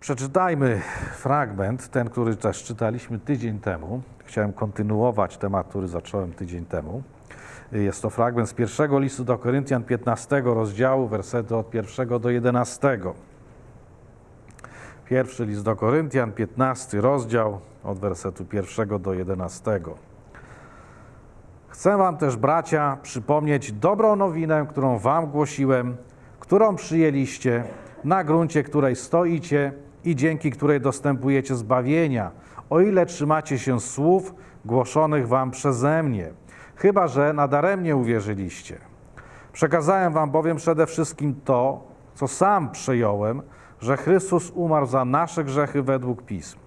Przeczytajmy fragment, ten, który też czytaliśmy tydzień temu. Chciałem kontynuować temat, który zacząłem tydzień temu. Jest to fragment z pierwszego listu do Koryntian 15 rozdziału, wersety od pierwszego do 11. Pierwszy list do Koryntian, 15 rozdział, od wersetu pierwszego do 11. Chcę Wam też, bracia, przypomnieć dobrą nowinę, którą Wam głosiłem, którą przyjęliście, na gruncie której stoicie i dzięki której dostępujecie zbawienia, o ile trzymacie się słów głoszonych Wam przeze mnie, chyba że nadaremnie uwierzyliście. Przekazałem Wam bowiem przede wszystkim to, co sam przejąłem, że Chrystus umarł za nasze grzechy według Pism,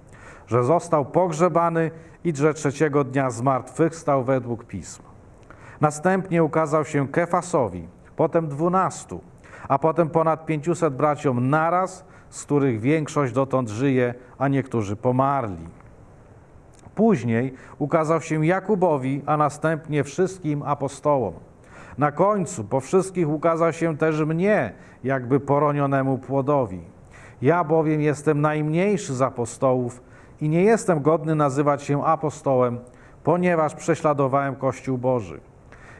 że został pogrzebany i że trzeciego dnia zmartwychwstał według Pism. Następnie ukazał się Kefasowi, potem dwunastu, a potem ponad pięciuset braciom naraz, z których większość dotąd żyje, a niektórzy pomarli. Później ukazał się Jakubowi, a następnie wszystkim apostołom. Na końcu po wszystkich ukazał się też mnie, jakby poronionemu płodowi. Ja bowiem jestem najmniejszy z apostołów i nie jestem godny nazywać się apostołem, ponieważ prześladowałem Kościół Boży.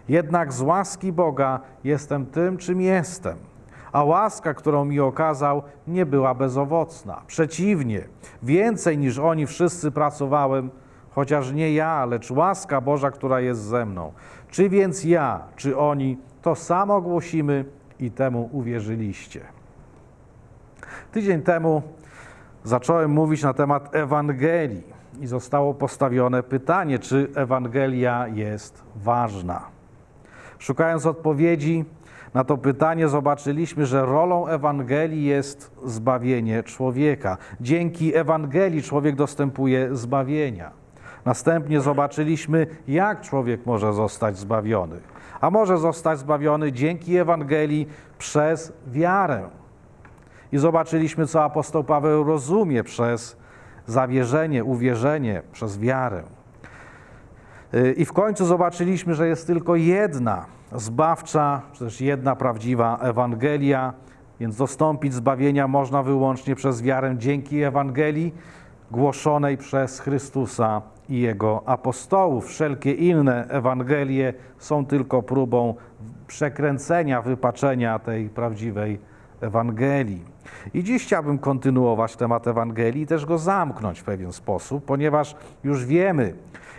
Jednak z łaski Boga jestem tym, czym jestem. A łaska, którą mi okazał, nie była bezowocna. Przeciwnie, więcej niż oni wszyscy pracowałem, chociaż nie ja, lecz łaska Boża, która jest ze mną. Czy więc ja, czy oni, to samo głosimy i temu uwierzyliście. Tydzień temu zacząłem mówić na temat Ewangelii i zostało postawione pytanie, czy Ewangelia jest ważna. Szukając odpowiedzi na to pytanie, zobaczyliśmy, że rolą Ewangelii jest zbawienie człowieka. Dzięki Ewangelii człowiek dostępuje zbawienia. Następnie zobaczyliśmy, jak człowiek może zostać zbawiony. A może zostać zbawiony dzięki Ewangelii przez wiarę. I zobaczyliśmy, co apostoł Paweł rozumie przez zawierzenie, uwierzenie, przez wiarę. I w końcu zobaczyliśmy, że jest tylko jedna zbawcza, czy też jedna prawdziwa Ewangelia, więc dostąpić zbawienia można wyłącznie przez wiarę dzięki Ewangelii głoszonej przez Chrystusa i Jego apostołów. Wszelkie inne Ewangelie są tylko próbą przekręcenia, wypaczenia tej prawdziwej Ewangelii. I dziś chciałbym kontynuować temat Ewangelii i też go zamknąć w pewien sposób, ponieważ już wiemy,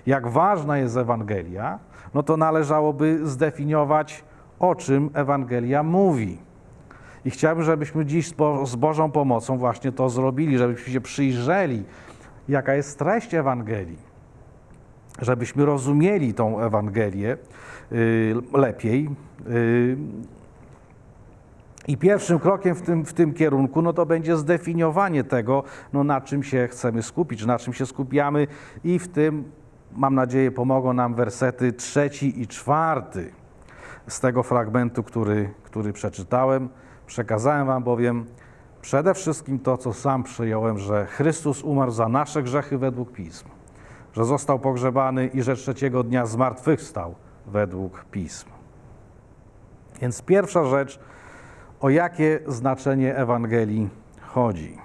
jak ważna jest Ewangelia, no to należałoby zdefiniować, o czym Ewangelia mówi. I chciałbym, żebyśmy dziś z, Bo z Bożą pomocą właśnie to zrobili, żebyśmy się przyjrzeli, jaka jest treść Ewangelii, żebyśmy rozumieli tą Ewangelię y, lepiej. Y, i pierwszym krokiem w tym, w tym kierunku no to będzie zdefiniowanie tego, no na czym się chcemy skupić, na czym się skupiamy i w tym, mam nadzieję, pomogą nam wersety trzeci i czwarty z tego fragmentu, który, który przeczytałem. Przekazałem wam bowiem przede wszystkim to, co sam przyjąłem, że Chrystus umarł za nasze grzechy według Pism, że został pogrzebany i że trzeciego dnia zmartwychwstał według Pism. Więc pierwsza rzecz, o jakie znaczenie Ewangelii chodzi.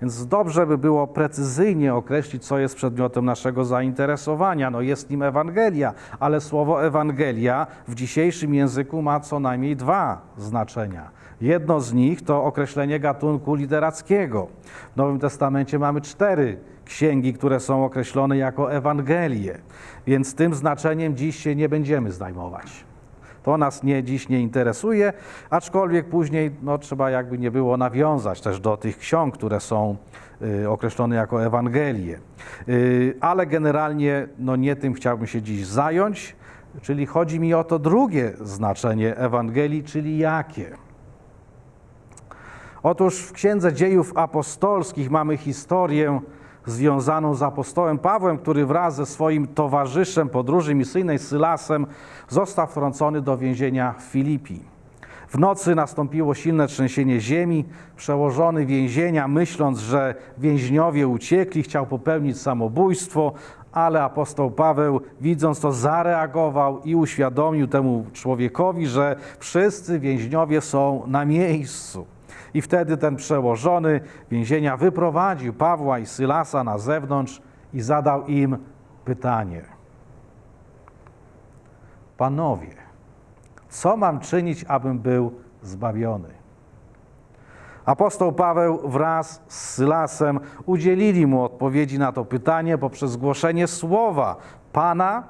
Więc dobrze by było precyzyjnie określić, co jest przedmiotem naszego zainteresowania. No jest nim Ewangelia, ale słowo Ewangelia w dzisiejszym języku ma co najmniej dwa znaczenia. Jedno z nich to określenie gatunku literackiego. W Nowym Testamencie mamy cztery księgi, które są określone jako Ewangelie, więc tym znaczeniem dziś się nie będziemy zajmować. To nas nie, dziś nie interesuje, aczkolwiek później no, trzeba jakby nie było nawiązać też do tych ksiąg, które są y, określone jako Ewangelie. Y, ale generalnie no, nie tym chciałbym się dziś zająć, czyli chodzi mi o to drugie znaczenie Ewangelii, czyli jakie. Otóż w Księdze Dziejów Apostolskich mamy historię związaną z apostołem Pawłem, który wraz ze swoim towarzyszem podróży misyjnej Sylasem został wtrącony do więzienia w Filipi. W nocy nastąpiło silne trzęsienie ziemi. Przełożony więzienia, myśląc, że więźniowie uciekli, chciał popełnić samobójstwo, ale apostoł Paweł, widząc to, zareagował i uświadomił temu człowiekowi, że wszyscy więźniowie są na miejscu. I wtedy ten przełożony więzienia wyprowadził Pawła i Sylasa na zewnątrz i zadał im pytanie. Panowie, co mam czynić, abym był zbawiony? Apostoł Paweł wraz z Sylasem udzielili mu odpowiedzi na to pytanie poprzez głoszenie słowa Pana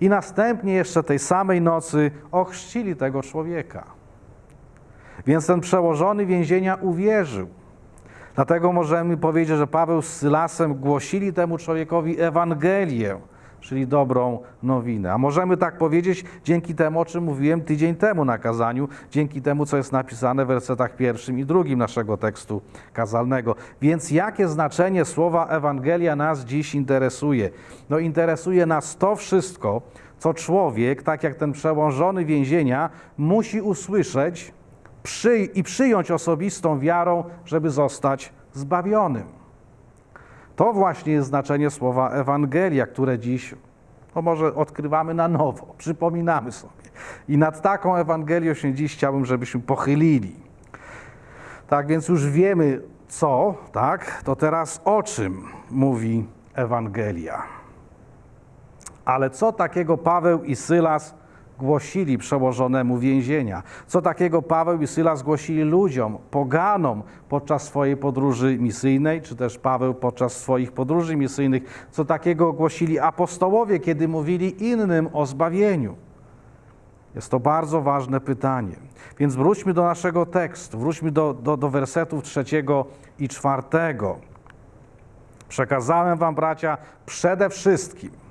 i następnie jeszcze tej samej nocy ochrzcili tego człowieka. Więc ten przełożony więzienia uwierzył. Dlatego możemy powiedzieć, że Paweł z Sylasem głosili temu człowiekowi Ewangelię, czyli dobrą nowinę. A możemy tak powiedzieć dzięki temu, o czym mówiłem tydzień temu na kazaniu, dzięki temu, co jest napisane w wersetach pierwszym i drugim naszego tekstu kazalnego. Więc jakie znaczenie słowa Ewangelia nas dziś interesuje? No interesuje nas to wszystko, co człowiek, tak jak ten przełożony więzienia, musi usłyszeć przy, i przyjąć osobistą wiarą, żeby zostać zbawionym. To właśnie jest znaczenie słowa Ewangelia, które dziś no może odkrywamy na nowo, przypominamy sobie. I nad taką Ewangelią się dziś chciałbym, żebyśmy pochylili. Tak więc już wiemy co, tak? To teraz o czym mówi Ewangelia. Ale co takiego Paweł i Sylas głosili przełożonemu więzienia? Co takiego Paweł i Sylas głosili ludziom, poganom podczas swojej podróży misyjnej, czy też Paweł podczas swoich podróży misyjnych? Co takiego głosili apostołowie, kiedy mówili innym o zbawieniu? Jest to bardzo ważne pytanie. Więc wróćmy do naszego tekstu, wróćmy do, do, do wersetów trzeciego i czwartego. Przekazałem wam, bracia, przede wszystkim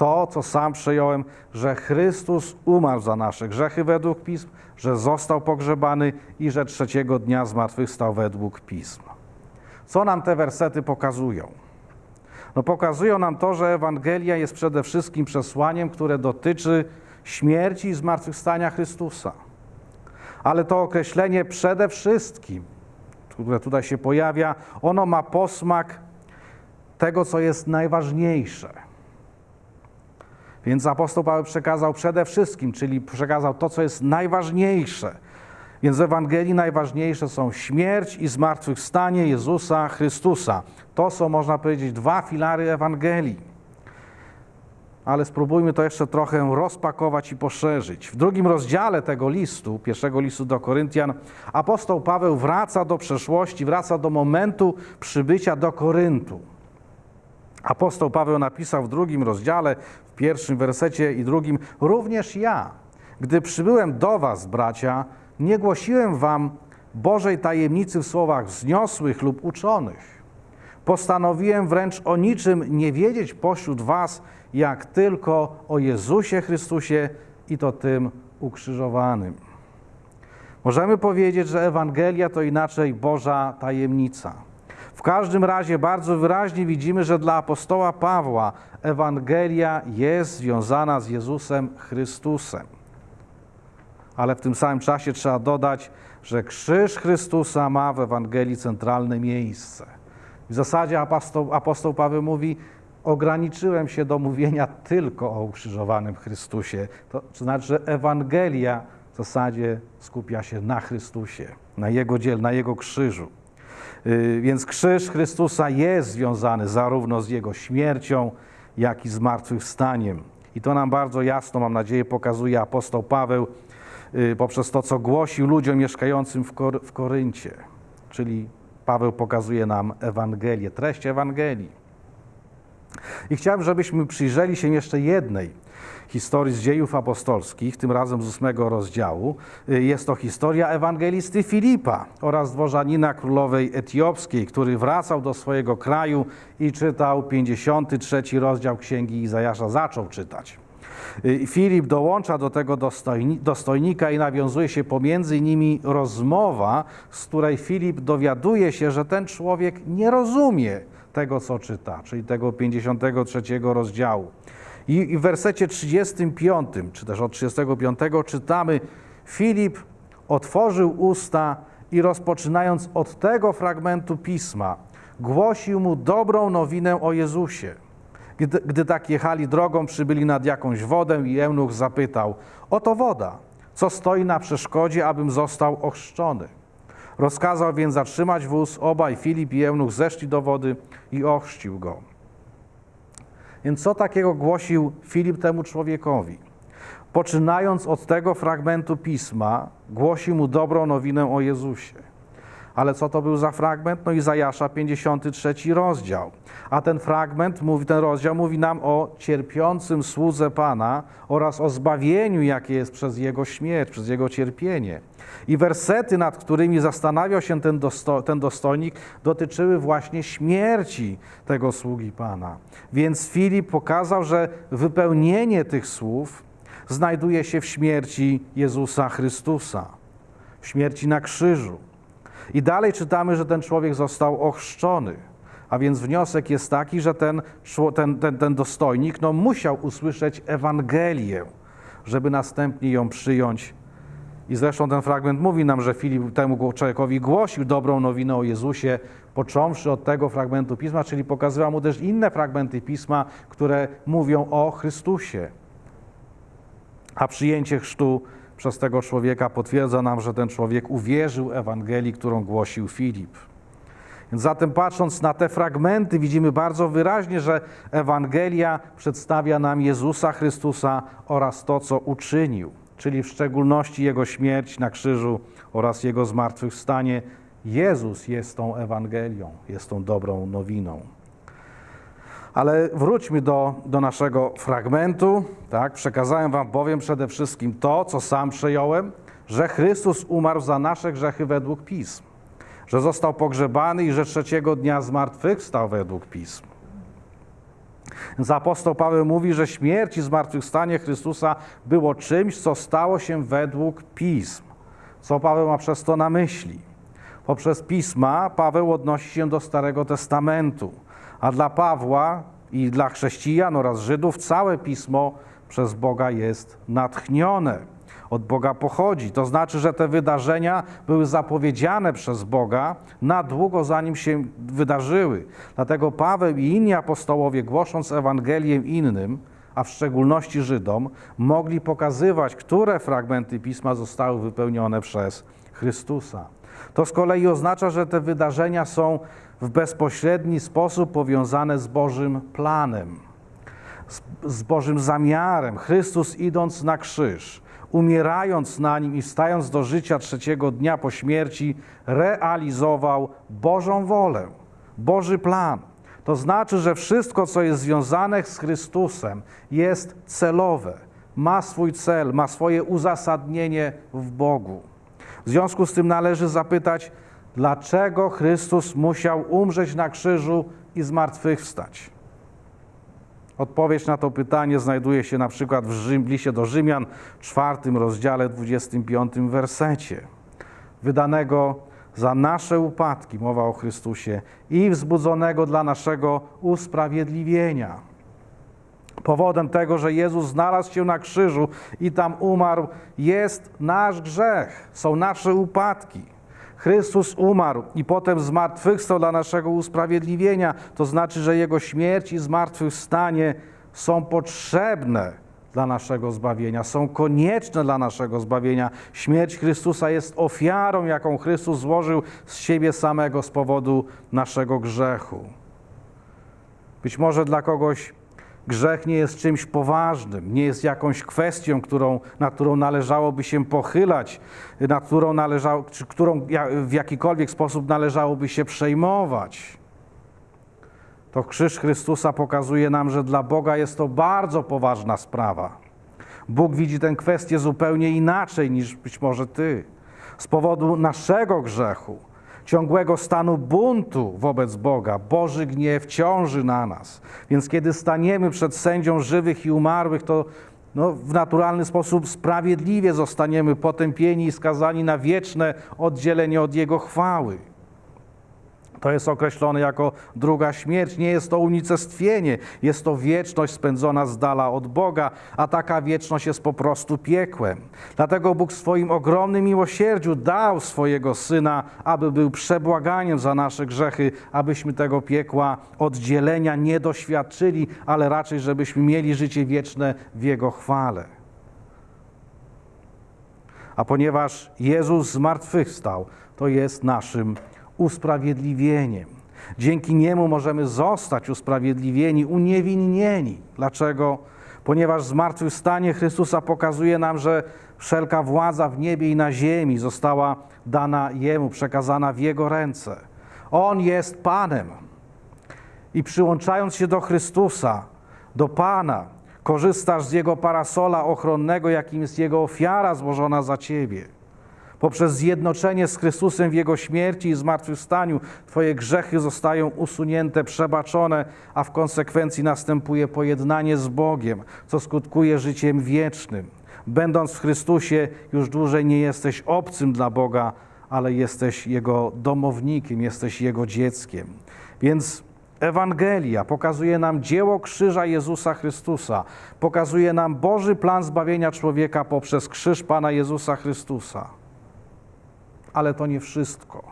to, co sam przejąłem, że Chrystus umarł za nasze grzechy według Pism, że został pogrzebany i że trzeciego dnia zmartwychwstał według Pism. Co nam te wersety pokazują? No pokazują nam to, że Ewangelia jest przede wszystkim przesłaniem, które dotyczy śmierci i zmartwychwstania Chrystusa. Ale to określenie przede wszystkim, które tutaj się pojawia, ono ma posmak tego, co jest najważniejsze. Więc apostoł Paweł przekazał przede wszystkim, czyli przekazał to, co jest najważniejsze. Więc w Ewangelii najważniejsze są śmierć i zmartwychwstanie Jezusa Chrystusa. To są, można powiedzieć, dwa filary Ewangelii. Ale spróbujmy to jeszcze trochę rozpakować i poszerzyć. W drugim rozdziale tego listu, pierwszego listu do Koryntian, apostoł Paweł wraca do przeszłości, wraca do momentu przybycia do Koryntu. Apostoł Paweł napisał w drugim rozdziale, w pierwszym wersecie i drugim: Również ja, gdy przybyłem do Was, bracia, nie głosiłem Wam Bożej tajemnicy w słowach wzniosłych lub uczonych. Postanowiłem wręcz o niczym nie wiedzieć pośród Was, jak tylko o Jezusie Chrystusie i to tym ukrzyżowanym. Możemy powiedzieć, że Ewangelia to inaczej Boża tajemnica. W każdym razie bardzo wyraźnie widzimy, że dla apostoła Pawła Ewangelia jest związana z Jezusem Chrystusem. Ale w tym samym czasie trzeba dodać, że krzyż Chrystusa ma w Ewangelii centralne miejsce. W zasadzie apostoł, apostoł Paweł mówi, ograniczyłem się do mówienia tylko o ukrzyżowanym Chrystusie. To znaczy, że Ewangelia w zasadzie skupia się na Chrystusie, na Jego dziel, na Jego krzyżu. Yy, Więc krzyż Chrystusa jest związany zarówno z Jego śmiercią, jak i zmartwychwstaniem. I to nam bardzo jasno, mam nadzieję, pokazuje apostoł Paweł yy, poprzez to, co głosił ludziom mieszkającym w, Kor- w Koryncie. Czyli Paweł pokazuje nam Ewangelię, treść Ewangelii. I chciałem, żebyśmy przyjrzeli się jeszcze jednej historii z dziejów apostolskich, tym razem z ósmego rozdziału. Y, Jest to historia ewangelisty Filipa oraz dworzanina królowej etiopskiej, który wracał do swojego kraju i czytał 53 rozdział księgi Izajasza, zaczął czytać. Y, Filip dołącza do tego dostojni- dostojnika i nawiązuje się pomiędzy nimi rozmowa, z której Filip dowiaduje się, że ten człowiek nie rozumie tego, co czyta, czyli tego 53 rozdziału. I w wersecie 35, czy też od 35 czytamy: Filip otworzył usta i rozpoczynając od tego fragmentu pisma, głosił mu dobrą nowinę o Jezusie. Gdy, gdy tak jechali drogą, przybyli nad jakąś wodę i eunuch zapytał: Oto woda, co stoi na przeszkodzie, abym został ochrzczony? Rozkazał więc zatrzymać wóz, obaj Filip i Eunuch zeszli do wody i ochrzcił go. Więc co takiego głosił Filip temu człowiekowi? Poczynając od tego fragmentu pisma, głosił mu dobrą nowinę o Jezusie. Ale co to był za fragment? No Izajasza 53 rozdział. A ten fragment, mówi, ten rozdział mówi nam o cierpiącym słudze Pana oraz o zbawieniu, jakie jest przez Jego śmierć, przez Jego cierpienie. I wersety, nad którymi zastanawiał się ten, dosto, ten dostojnik, dotyczyły właśnie śmierci tego sługi Pana. Więc Filip pokazał, że wypełnienie tych słów znajduje się w śmierci Jezusa Chrystusa, w śmierci na krzyżu. I dalej czytamy, że ten człowiek został ochrzczony. A więc wniosek jest taki, że ten, ten, ten, ten dostojnik no, musiał usłyszeć Ewangelię, żeby następnie ją przyjąć. I zresztą ten fragment mówi nam, że Filip temu człowiekowi głosił dobrą nowinę o Jezusie, począwszy od tego fragmentu pisma, czyli pokazywał mu też inne fragmenty pisma, które mówią o Chrystusie. A przyjęcie chrztu przez tego człowieka potwierdza nam, że ten człowiek uwierzył Ewangelii, którą głosił Filip. Zatem patrząc na te fragmenty, widzimy bardzo wyraźnie, że Ewangelia przedstawia nam Jezusa Chrystusa oraz to, co uczynił, czyli w szczególności Jego śmierć na krzyżu oraz Jego zmartwychwstanie. Jezus jest tą Ewangelią, jest tą dobrą nowiną. Ale wróćmy do, do naszego fragmentu. Tak? Przekazałem Wam bowiem przede wszystkim to, co sam przejąłem, że Chrystus umarł za nasze grzechy według Pism, że został pogrzebany i że trzeciego dnia zmartwychwstał według Pism. Więc apostoł Paweł mówi, że śmierć i zmartwychwstanie Chrystusa było czymś, co stało się według Pism. Co Paweł ma przez to na myśli? Poprzez Pisma Paweł odnosi się do Starego Testamentu a dla Pawła i dla chrześcijan oraz Żydów całe pismo przez Boga jest natchnione. Od Boga pochodzi. To znaczy, że te wydarzenia były zapowiedziane przez Boga na długo zanim się wydarzyły. Dlatego Paweł i inni apostołowie, głosząc Ewangelię innym, a w szczególności Żydom, mogli pokazywać, które fragmenty pisma zostały wypełnione przez Chrystusa. To z kolei oznacza, że te wydarzenia są w bezpośredni sposób powiązane z Bożym planem, z, Bożym zamiarem. Chrystus idąc na krzyż, umierając na nim i wstając do życia trzeciego dnia po śmierci, realizował Bożą wolę, Boży plan. To znaczy, że wszystko, co jest związane z Chrystusem, jest celowe, ma swój cel, ma swoje uzasadnienie w Bogu. W związku z tym należy zapytać, dlaczego Chrystus musiał umrzeć na krzyżu i zmartwychwstać? Odpowiedź na to pytanie znajduje się na przykład w, Rzym, liście do Rzymian, czwartym rozdziale, 25 wersecie. Wydanego za nasze upadki, mowa o Chrystusie, i wzbudzonego dla naszego usprawiedliwienia. Powodem tego, że Jezus znalazł się na krzyżu i tam umarł, jest nasz grzech, są nasze upadki. Chrystus umarł i potem zmartwychwstał dla naszego usprawiedliwienia. To znaczy, że Jego śmierć i zmartwychwstanie są potrzebne dla naszego zbawienia, są konieczne dla naszego zbawienia. Śmierć Chrystusa jest ofiarą, jaką Chrystus złożył z siebie samego z powodu naszego grzechu. Być może dla kogoś Grzech nie jest czymś poważnym, nie jest jakąś kwestią, którą, na którą należałoby się pochylać, na którą, należało, czy którą w jakikolwiek sposób należałoby się przejmować. To krzyż Chrystusa pokazuje nam, że dla Boga jest to bardzo poważna sprawa. Bóg widzi tę kwestię zupełnie inaczej niż być może ty. Z powodu naszego grzechu ciągłego stanu buntu wobec Boga. Boży gniew ciąży na nas. Więc kiedy staniemy przed sędzią żywych i umarłych, to no, w naturalny sposób sprawiedliwie zostaniemy potępieni i skazani na wieczne oddzielenie od Jego chwały. To jest określone jako druga śmierć. Nie jest to unicestwienie, jest to wieczność spędzona z dala od Boga, a taka wieczność jest po prostu piekłem. Dlatego Bóg w swoim ogromnym miłosierdziu dał swojego Syna, aby był przebłaganiem za nasze grzechy, abyśmy tego piekła oddzielenia nie doświadczyli, ale raczej, żebyśmy mieli życie wieczne w Jego chwale. A ponieważ Jezus zmartwychwstał, to jest naszym usprawiedliwieniem. Dzięki Niemu możemy zostać usprawiedliwieni, uniewinnieni. Dlaczego? Ponieważ zmartwychwstanie Chrystusa pokazuje nam, że wszelka władza w niebie i na ziemi została dana Jemu, przekazana w Jego ręce. On jest Panem. I przyłączając się do Chrystusa, do Pana, korzystasz z Jego parasola ochronnego, jakim jest Jego ofiara złożona za Ciebie. Poprzez zjednoczenie z Chrystusem w Jego śmierci i zmartwychwstaniu Twoje grzechy zostają usunięte, przebaczone, a w konsekwencji następuje pojednanie z Bogiem, co skutkuje życiem wiecznym. Będąc w Chrystusie, już dłużej nie jesteś obcym dla Boga, ale jesteś Jego domownikiem, jesteś Jego dzieckiem. Więc Ewangelia pokazuje nam dzieło krzyża Jezusa Chrystusa, pokazuje nam Boży plan zbawienia człowieka poprzez krzyż Pana Jezusa Chrystusa. Ale to nie wszystko.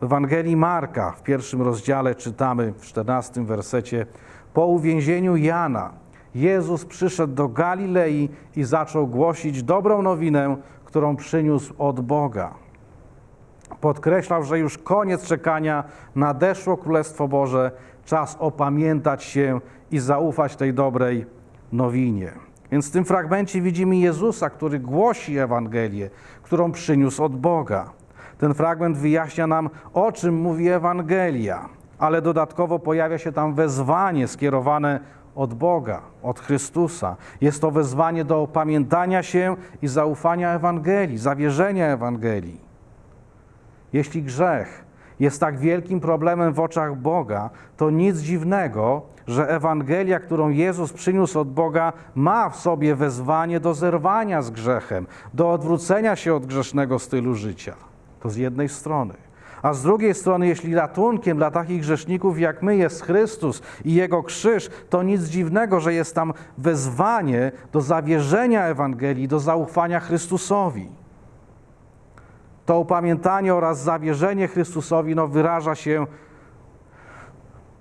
W Ewangelii Marka w pierwszym rozdziale czytamy w 14 wersecie: Po uwięzieniu Jana Jezus przyszedł do Galilei i zaczął głosić dobrą nowinę, którą przyniósł od Boga. Podkreślał, że już koniec czekania, nadeszło Królestwo Boże, czas opamiętać się i zaufać tej dobrej nowinie. Więc w tym fragmencie widzimy Jezusa, który głosi Ewangelię, którą przyniósł od Boga. Ten fragment wyjaśnia nam, o czym mówi Ewangelia, ale dodatkowo pojawia się tam wezwanie skierowane od Boga, od Chrystusa. Jest to wezwanie do opamiętania się i zaufania Ewangelii, zawierzenia Ewangelii. Jeśli grzech jest tak wielkim problemem w oczach Boga, to nic dziwnego, że Ewangelia, którą Jezus przyniósł od Boga, ma w sobie wezwanie do zerwania z grzechem, do odwrócenia się od grzesznego stylu życia. To z jednej strony. A z drugiej strony, jeśli ratunkiem dla takich grzeszników jak my jest Chrystus i Jego krzyż, to nic dziwnego, że jest tam wezwanie do zawierzenia Ewangelii, do zaufania Chrystusowi. To upamiętanie oraz zawierzenie Chrystusowi no, wyraża się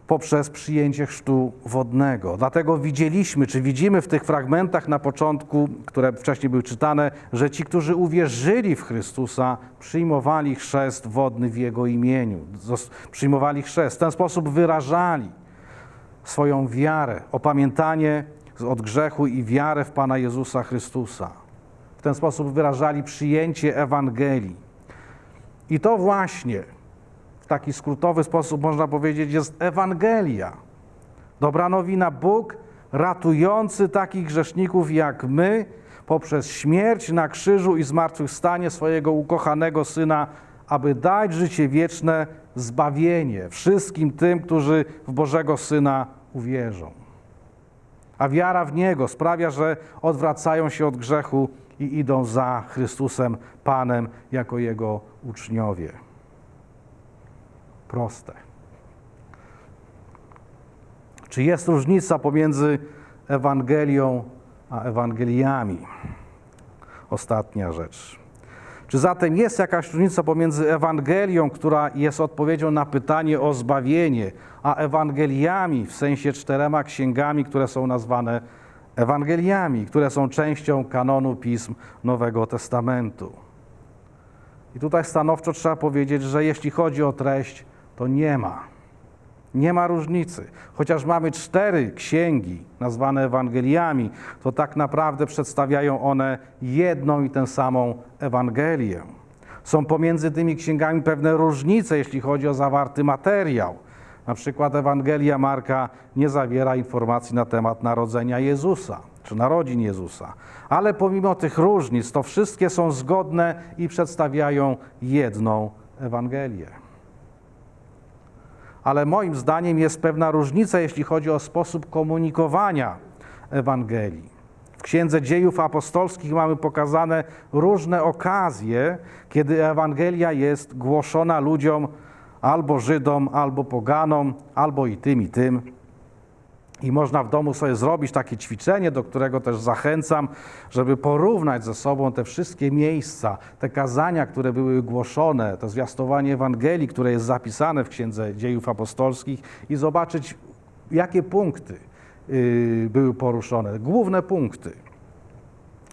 poprzez przyjęcie chrztu wodnego. Dlatego widzieliśmy, czy widzimy w tych fragmentach na początku, które wcześniej były czytane, że ci, którzy uwierzyli w Chrystusa, przyjmowali chrzest wodny w Jego imieniu. Przyjmowali chrzest. W ten sposób wyrażali swoją wiarę, opamiętanie od grzechu i wiarę w Pana Jezusa Chrystusa. W ten sposób wyrażali przyjęcie Ewangelii. I to właśnie w taki skrótowy sposób można powiedzieć jest Ewangelia. Dobra nowina, Bóg ratujący takich grzeszników jak my poprzez śmierć na krzyżu i zmartwychwstanie swojego ukochanego Syna, aby dać życie wieczne, zbawienie wszystkim tym, którzy w Bożego Syna uwierzą. A wiara w Niego sprawia, że odwracają się od grzechu i idą za Chrystusem Panem jako Jego uczniowie. Proste. Czy jest różnica pomiędzy Ewangelią a Ewangeliami? Ostatnia rzecz. Czy zatem jest jakaś różnica pomiędzy Ewangelią, która jest odpowiedzią na pytanie o zbawienie, a Ewangeliami, w sensie czterema księgami, które są nazwane Ewangeliami, które są częścią kanonu pism Nowego Testamentu? I tutaj stanowczo trzeba powiedzieć, że jeśli chodzi o treść, to nie ma. Nie ma różnicy. Chociaż mamy cztery księgi nazwane Ewangeliami, to tak naprawdę przedstawiają one jedną i tę samą Ewangelię. Są pomiędzy tymi księgami pewne różnice, jeśli chodzi o zawarty materiał. Na przykład Ewangelia Marka nie zawiera informacji na temat narodzenia Jezusa czy narodzin Jezusa. Ale pomimo tych różnic, to wszystkie są zgodne i przedstawiają jedną Ewangelię. Ale moim zdaniem jest pewna różnica, jeśli chodzi o sposób komunikowania Ewangelii. W Księdze Dziejów Apostolskich mamy pokazane różne okazje, kiedy Ewangelia jest głoszona ludziom, albo Żydom, albo poganom, albo i tym, i tym. I można w domu sobie zrobić takie ćwiczenie, do którego też zachęcam, żeby porównać ze sobą te wszystkie miejsca, te kazania, które były głoszone, to zwiastowanie Ewangelii, które jest zapisane w Księdze Dziejów Apostolskich i zobaczyć, jakie punkty yy, były poruszone, główne punkty.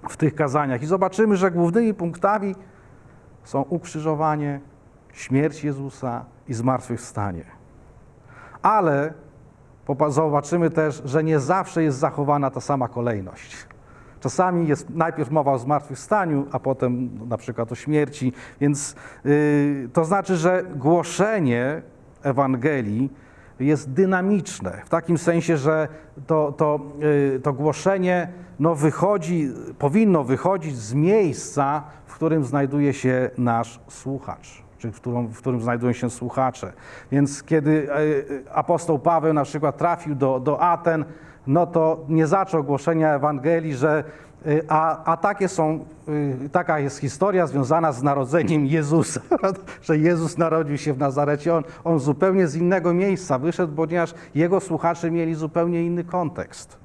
w tych kazaniach. I zobaczymy, że głównymi punktami są ukrzyżowanie, śmierć Jezusa i zmartwychwstanie. Ale zobaczymy też, że nie zawsze jest zachowana ta sama kolejność. Czasami jest najpierw mowa o zmartwychwstaniu, a potem na przykład o śmierci. Więc yy, to znaczy, że głoszenie Ewangelii jest dynamiczne, w takim sensie, że to, to, yy, to głoszenie no, wychodzi, powinno wychodzić z miejsca, w którym znajduje się nasz słuchacz czy w którym, w którym znajdują się słuchacze. Więc kiedy e, apostoł Paweł na przykład trafił do, do Aten, no to nie zaczął głoszenia Ewangelii, że e, a, a takie są, e, taka jest historia związana z narodzeniem Jezusa, że Jezus narodził się w Nazarecie. On, on zupełnie z innego miejsca wyszedł, ponieważ jego słuchacze mieli zupełnie inny kontekst.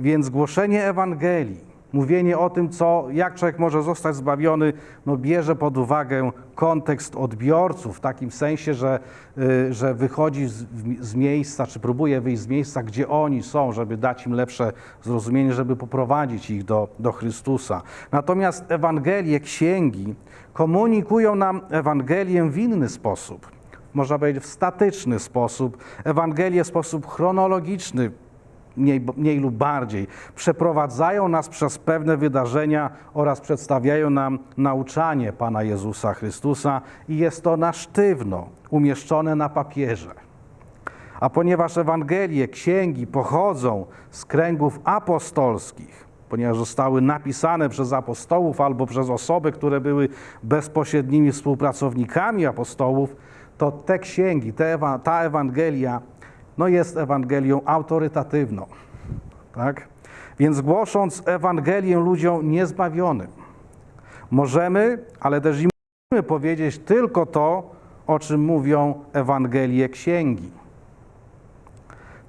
Więc głoszenie Ewangelii, mówienie o tym, co, jak człowiek może zostać zbawiony, no bierze pod uwagę kontekst odbiorców, w takim sensie, że, y, że wychodzi z, z miejsca, czy próbuje wyjść z miejsca, gdzie oni są, żeby dać im lepsze zrozumienie, żeby poprowadzić ich do, do Chrystusa. Natomiast Ewangelie, księgi komunikują nam Ewangelię w inny sposób. Można powiedzieć w statyczny sposób, Ewangelię w sposób chronologiczny, mniej, mniej lub bardziej, przeprowadzają nas przez pewne wydarzenia oraz przedstawiają nam nauczanie Pana Jezusa Chrystusa i jest to na sztywno umieszczone na papierze. A ponieważ Ewangelie, księgi pochodzą z kręgów apostolskich, ponieważ zostały napisane przez apostołów albo przez osoby, które były bezpośrednimi współpracownikami apostołów, to te księgi, te, ta Ewangelia no jest Ewangelią autorytatywną. Tak? Więc głosząc Ewangelię ludziom niezbawionym, możemy, ale też i musimy powiedzieć tylko to, o czym mówią Ewangelie księgi.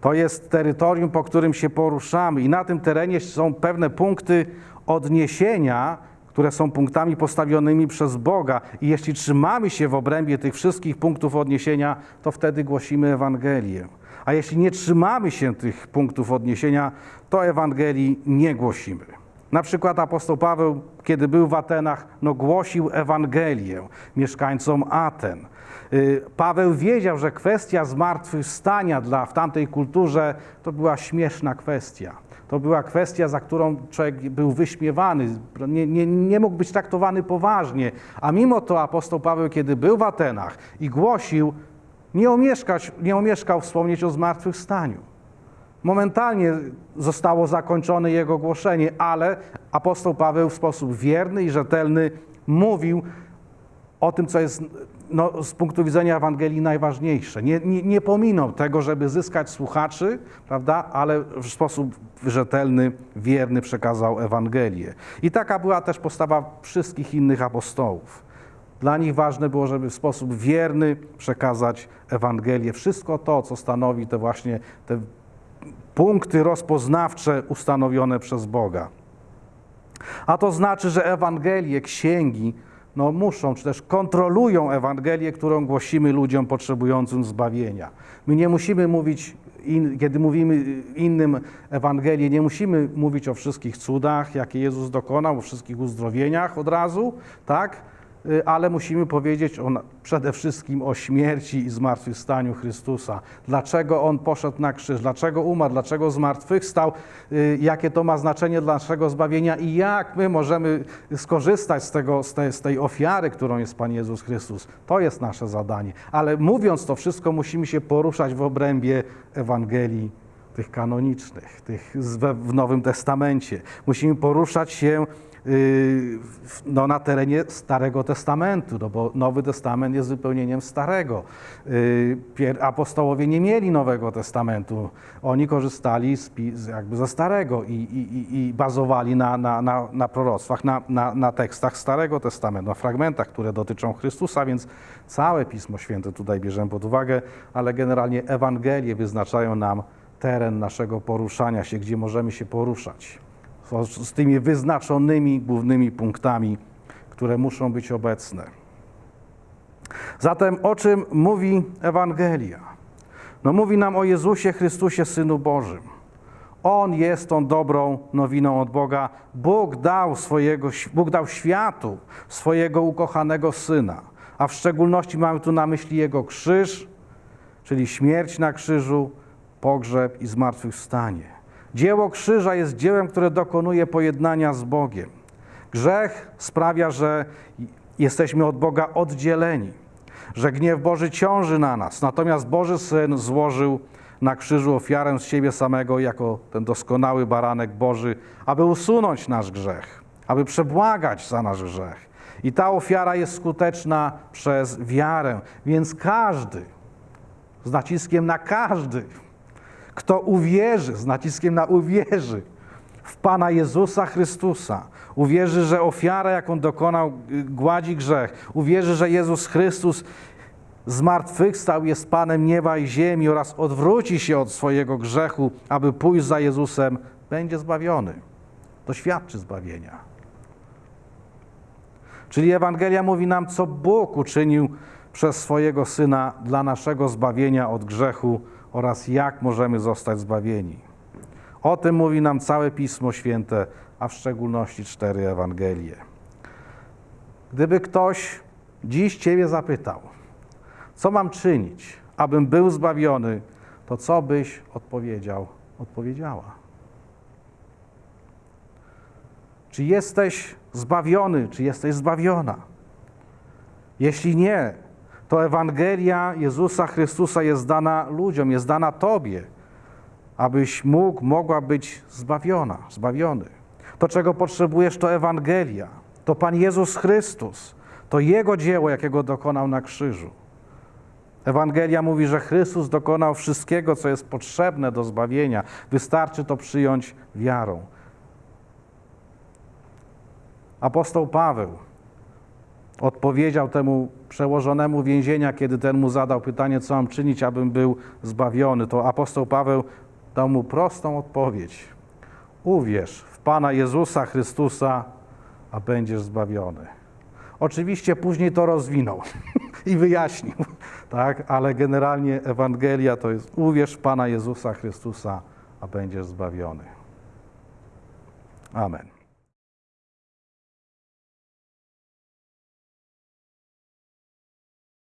To jest terytorium, po którym się poruszamy, i na tym terenie są pewne punkty odniesienia, które są punktami postawionymi przez Boga. I jeśli trzymamy się w obrębie tych wszystkich punktów odniesienia, to wtedy głosimy Ewangelię. A jeśli nie trzymamy się tych punktów odniesienia, to Ewangelii nie głosimy. Na przykład apostoł Paweł, kiedy był w Atenach, no głosił Ewangelię mieszkańcom Aten. Y, Paweł wiedział, że kwestia zmartwychwstania dla, w tamtej kulturze to była śmieszna kwestia. To była kwestia, za którą człowiek był wyśmiewany, nie, nie, nie mógł być traktowany poważnie. A mimo to apostoł Paweł, kiedy był w Atenach i głosił, nie, omieszkać, nie omieszkał wspomnieć o zmartwychwstaniu. Momentalnie zostało zakończone jego głoszenie, ale apostoł Paweł w sposób wierny i rzetelny mówił o tym, co jest no, z punktu widzenia Ewangelii najważniejsze. Nie, nie, nie pominął tego, żeby zyskać słuchaczy, prawda, ale w sposób rzetelny, wierny przekazał Ewangelię. I taka była też postawa wszystkich innych apostołów. Dla nich ważne było, żeby w sposób wierny przekazać Ewangelię. Wszystko to, co stanowi te właśnie te punkty rozpoznawcze ustanowione przez Boga. A to znaczy, że Ewangelie, księgi, no muszą, czy też kontrolują Ewangelię, którą głosimy ludziom potrzebującym zbawienia. My nie musimy mówić, in, kiedy mówimy innym Ewangelię, nie musimy mówić o wszystkich cudach, jakie Jezus dokonał, o wszystkich uzdrowieniach od razu, tak? Y, Ale musimy powiedzieć o, przede wszystkim o śmierci i zmartwychwstaniu Chrystusa. Dlaczego On poszedł na krzyż, dlaczego umarł, dlaczego zmartwychwstał, y, jakie to ma znaczenie dla naszego zbawienia i jak my możemy skorzystać z, tego, z, tej, z tej ofiary, którą jest Pan Jezus Chrystus. To jest nasze zadanie. Ale mówiąc to wszystko, musimy się poruszać w obrębie Ewangelii tych kanonicznych, tych w Nowym Testamencie. Musimy poruszać się no, na terenie Starego Testamentu, no bo Nowy Testament jest wypełnieniem Starego. Pier- Apostołowie nie mieli Nowego Testamentu. Oni korzystali z, jakby ze Starego i, i- i bazowali na, na, na, na proroctwach, na, na, na tekstach Starego Testamentu, na fragmentach, które dotyczą Chrystusa, więc całe Pismo Święte tutaj bierzemy pod uwagę, ale generalnie Ewangelie wyznaczają nam teren naszego poruszania się, gdzie możemy się poruszać. Z, tymi wyznaczonymi głównymi punktami, które muszą być obecne. Zatem o czym mówi Ewangelia? No mówi nam o Jezusie Chrystusie, Synu Bożym, On jest tą dobrą nowiną od Boga. Bóg dał, swojego, Bóg dał światu swojego ukochanego Syna, a w szczególności mamy tu na myśli Jego krzyż, czyli śmierć na krzyżu, pogrzeb i zmartwychwstanie. Dzieło krzyża jest dziełem, które dokonuje pojednania z Bogiem. Grzech sprawia, że jesteśmy od Boga oddzieleni, że gniew Boży ciąży na nas. Natomiast Boży Syn złożył na krzyżu ofiarę z siebie samego jako ten doskonały baranek Boży, aby usunąć nasz grzech, aby przebłagać za nasz grzech. I ta ofiara jest skuteczna przez wiarę, więc każdy, z naciskiem na każdy, kto uwierzy, z naciskiem na uwierzy w Pana Jezusa Chrystusa, uwierzy, że ofiara, jaką dokonał, gładzi grzech, uwierzy, że Jezus Chrystus zmartwychwstał, jest Panem nieba i ziemi oraz odwróci się od swojego grzechu, aby pójść za Jezusem, będzie zbawiony. Doświadczy zbawienia. Czyli Ewangelia mówi nam, co Bóg uczynił przez swojego Syna dla naszego zbawienia od grzechu oraz jak możemy zostać zbawieni. O tym mówi nam całe Pismo Święte, a w szczególności cztery Ewangelie. Gdyby ktoś dziś Ciebie zapytał, co mam czynić, abym był zbawiony, to co byś odpowiedział, odpowiedziała? Czy jesteś zbawiony, czy jesteś zbawiona? Jeśli nie, to Ewangelia Jezusa Chrystusa jest dana ludziom, jest dana Tobie, abyś mógł, mogła być zbawiona, zbawiony. To, czego potrzebujesz, to Ewangelia, to Pan Jezus Chrystus, to Jego dzieło, jakiego dokonał na krzyżu. Ewangelia mówi, że Chrystus dokonał wszystkiego, co jest potrzebne do zbawienia. Wystarczy to przyjąć wiarą. Apostoł Paweł odpowiedział temu przełożonemu więzienia, kiedy ten mu zadał pytanie, co mam czynić, abym był zbawiony. To apostoł Paweł dał mu prostą odpowiedź. Uwierz w Pana Jezusa Chrystusa, a będziesz zbawiony. Oczywiście później to rozwinął i wyjaśnił, tak? ale generalnie Ewangelia to jest uwierz w Pana Jezusa Chrystusa, a będziesz zbawiony. Amen.